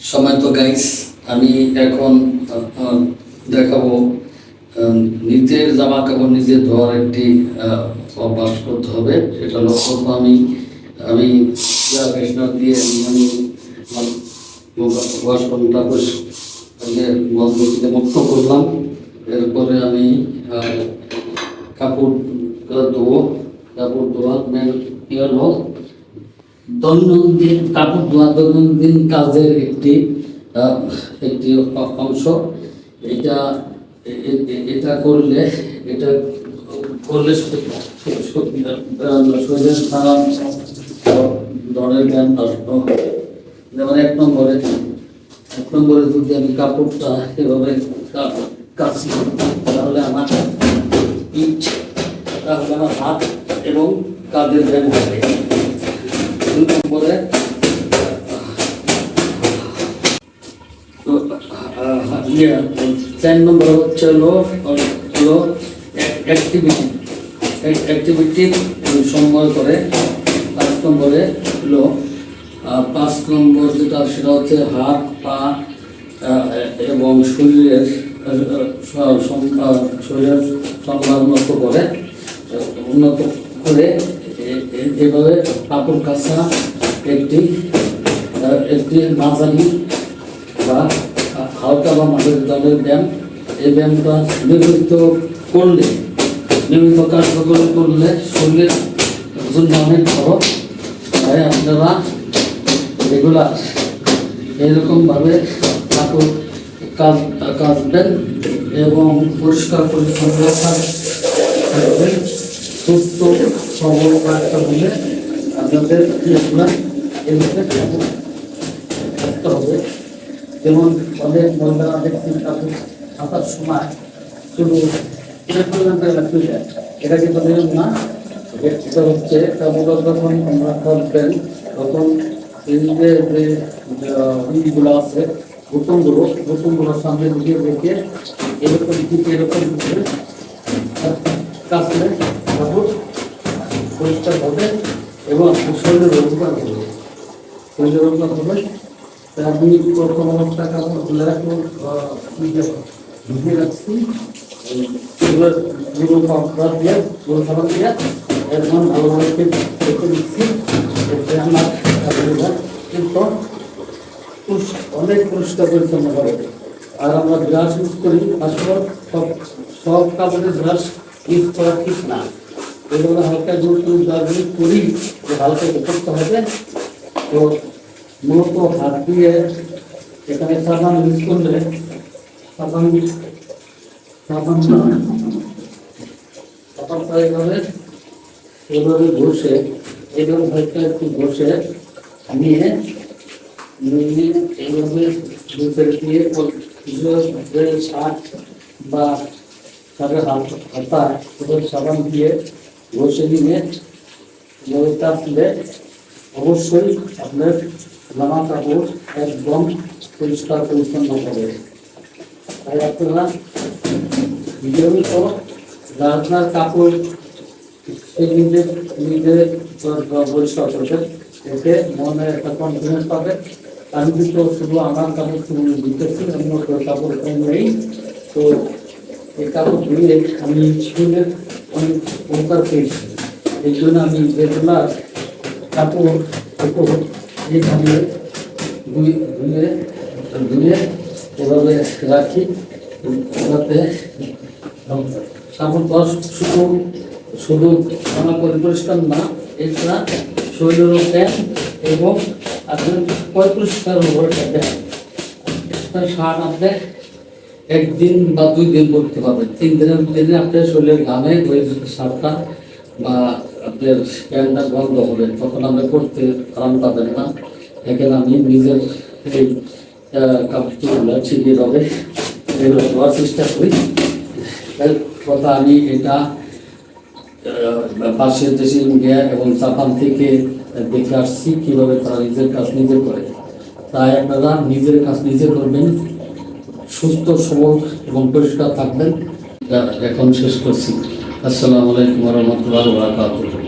সময় তো গাইস আমি এখন দেখাবো নিজের জামা কাপড় নিজে ধোয়ার একটি অভ্যাস করতে হবে। সেটা লক্ষ্য প্রথম আমি আমি এয়ার ফ্রেশনার দিয়ে আমি ওয়াশরুমটা বন্ধ থেকে মুক্ত করলাম। এরপরে আমি কাপড় ধোবো, কাপড় ধোয়ার মেন কি হলো দৈনন্দিন কাপড় ধোয়া, দৈনন্দিন কাজের একটি একটি অংশ। এটা এটা করলে এটা করলে শরীরের যেমন এক নম্বরে এক নম্বরে যদি আমি কাপড়টা এভাবে কাছি তাহলে আমার পিঠ তাহলে আমার হাত এবং কাঁধের ব্যায়াম হবে চার নম্বর হচ্ছে হলো হলো অ্যাক্টিভিটি অ্যাক্টিভিটি সময় করে পাঁচ নম্বরে হলো পাঁচ নম্বর যেটা, সেটা হচ্ছে হাত, পা এবং শরীরের শরীরের সম্মান উন্নত করে। উন্নত করে এভাবে কাপড় কাছা একটি একটি মাঝারি বা হালকা বা মাঝের দলের ব্যায়াম। এই ব্যায়ামটা নিয়মিত করলে, নিয়মিত কার্যকর করলে শরীরের জন্য অনেক ভালো তাই আপনারা রেগুলার এইরকমভাবে কাপড় কাজ কাচবেন এবং পরিষ্কার পরিচ্ছন্ন থাকবেন সুস্থ সবল রাখতে হলে আপনাদের থাকতে হবে যেমন অনেক মহিলারা দেখছি কাপড় ছাপার সময় শুধু এটা কিন্তু নিয়ম না এটা হচ্ছে কাপড় যখন আমরা কাটবেন তখন যে যে ইগুলো আছে বোতমগুলো বোতমগুলো সামনে দিকে রেখে এরকম দিকে এরকম করে কাটলে পরিষ্কার হবে এবং শরীরের উপকার হবে। শরীরের উপকার হবে। আমি প্রথম অবস্থা কাপড় তুলে রাখব ঢুকিয়ে রাখছি। এগুলো গুঁড়ো খাবার দিয়ে গুঁড়ো একদম ভালোভাবে রেখে দিচ্ছি। আমার অনেক পরিষ্কার পরিচ্ছন্ন হবে। আর আমরা ব্রাশ ইউজ করি, আসলে সব সব কাপড়ের ব্রাশ ইউজ করা ঠিক না। এগুলো হালকা গুরুত্ব ব্রাশ করি যে হালকা করতে হবে। তো মূলত হাত দিয়ে এখানে সাবান ইউজ করলে সাবান সাবান সাবানটা এভাবে এভাবে ঘষে, এভাবে হালকা একটু ঘষে নিয়ে নিয়ে এইভাবে দুধের দিয়ে যে শাক বা শাকের হাত- এবার সাবান দিয়ে ঘষে নিয়ে এভাবে কাটলে অবশ্যই আপনার জামা কাপড় একদম পরিষ্কার পরিচ্ছন্ন হবে তাই আপনারা নিয়মিত আপনার কাপড় সে নিজে নিজে পরিষ্কার করবেন। এতে মনে একটা কনফিডেন্স পাবে। আমি কিন্তু শুধু আমার কাপড় শুধু দিতেছি, অন্য কাপড় কম নেই। তো এই কাপড় ধুয়ে আমি স্কুলের অনেক উপকার পেয়েছি। এই জন্য আমি কাপড় কাপড় এইভাবে রাখি, যাতে শুধু শুধু পরিষ্কার না এটা শরীরেরও প্যান এবং আপনার পয় পরিষ্কার শার্ট আপনি একদিন বা দুই দিন পরতে পারবেন। তিন দিনের দিনে আপনার শরীরের ঘামে শার্টটা বা আপনার প্যান্টটা বন্ধ হবে তখন আপনি করতে আরাম পাবেন না। এখানে আমি নিজের এই কাপড়গুলো ছিটিয়ে হবে এগুলো দেওয়ার চেষ্টা করি। কথা আমি এটা পাশের দেশে ইন্ডিয়া এবং জাপান থেকে দেখে আসছি কীভাবে তারা নিজের কাজ নিজে করে। তাই আপনারা নিজের কাজ নিজে করবেন, সুস্থ, সবল এবং পরিষ্কার থাকবেন। এখন শেষ করছি। আসসালামু আলাইকুম রহমতুল্লাহ বারাকাতুহ।